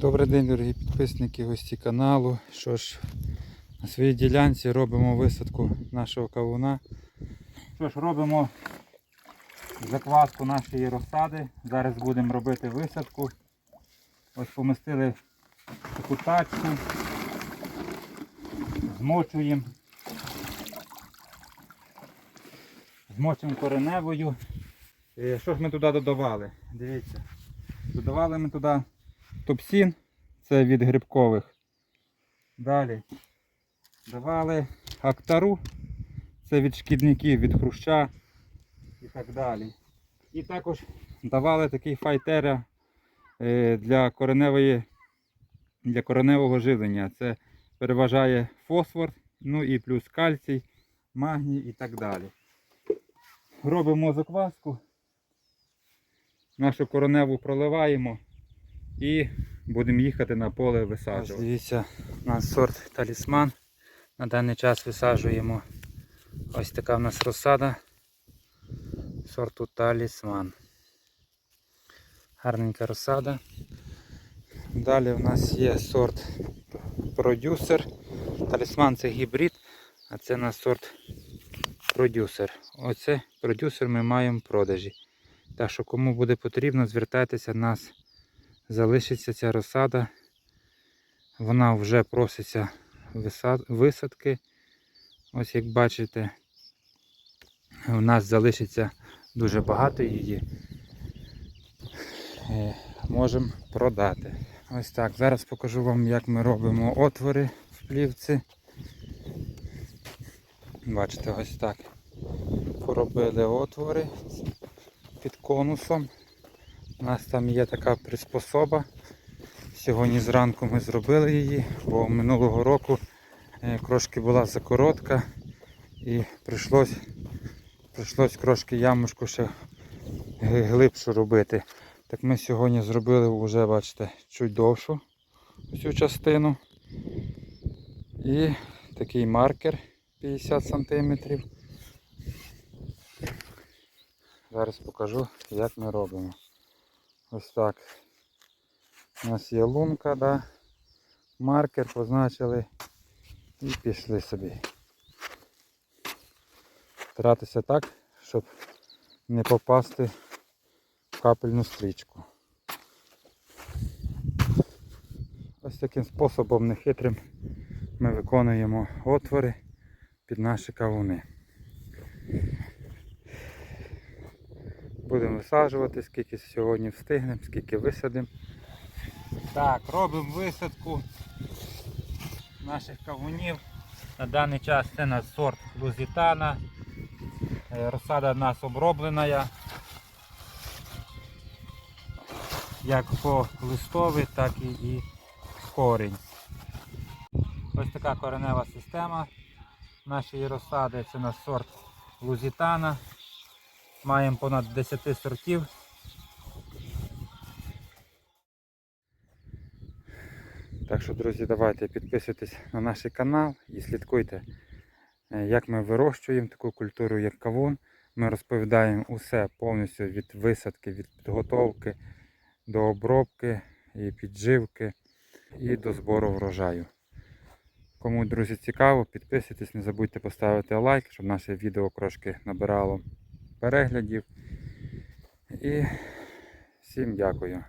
Добрий день, дорогі підписники, гості каналу. Що ж, на своїй ділянці робимо висадку нашого кавуна. Що ж, робимо закваску нашої розсади. Зараз будемо робити висадку. Ось помістили таку тачку, змочуємо. Змочуємо кореневою. Е, Що ж ми туди додавали? Дивіться. Додавали ми туди топсін, це від грибкових. Далі давали актару, це від шкідників, від хруща і так далі. І також давали такий файтера е, для кореневої, для кореневого живлення. Це переважає фосфор, ну і плюс кальцій, магній і так далі. Робимо закваску, нашу короневу проливаємо і будемо їхати на поле висаджувати. Дивіться, у нас сорт талісман. На даний час висаджуємо ось така в нас розсада сорту талісман. Гарненька розсада. Далі у нас є сорт продюсер. Талісман це гібрид, а це у нас сорт продюсер. Оце продюсер ми маємо в продажі. Так що кому буде потрібно, звертайтеся, нас залишиться ця розсада. Вона вже проситься висадки. Ось як бачите, у нас залишиться дуже багато її. Е, Можемо продати. Ось так. Зараз покажу вам, як ми робимо отвори в плівці. Бачите, ось так. Поробили отвори під конусом. У нас там є така приспособа. Сьогодні зранку ми зробили її, бо минулого року е, крошки була закоротка і прийшлось, прийшлось трошки ямушку ще глибшу робити. Так ми сьогодні зробили вже, бачите, чуть довшу цю частину. І такий маркер 50 см. Зараз покажу, як ми робимо. Ось так. У нас є лунка, да? маркер позначили і пішли собі. Старатися так, щоб не попасти в капельну стрічку. Ось таким способом нехитрим ми виконуємо отвори під наші кавуни. Будемо висаджувати, скільки сьогодні встигнемо, скільки висадимо. Так, робимо висадку наших кавунів. На даний час це на сорт лузітана. Е, Розсада в нас оброблена. Як по листовий, так і, і корінь. Ось така коренева система нашої розсади. Це на сорт лузітана. Маємо понад 10 сортів. Так що, друзі, давайте підписуйтесь на наш канал і слідкуйте, е, як ми вирощуємо таку культуру, як кавун. Ми розповідаємо усе повністю від висадки, від підготовки до обробки і підживки і до збору врожаю. Кому, друзі, цікаво, підписуйтесь, не забудьте поставити лайк, щоб наше відео трошки набирало переглядів. І всім дякую.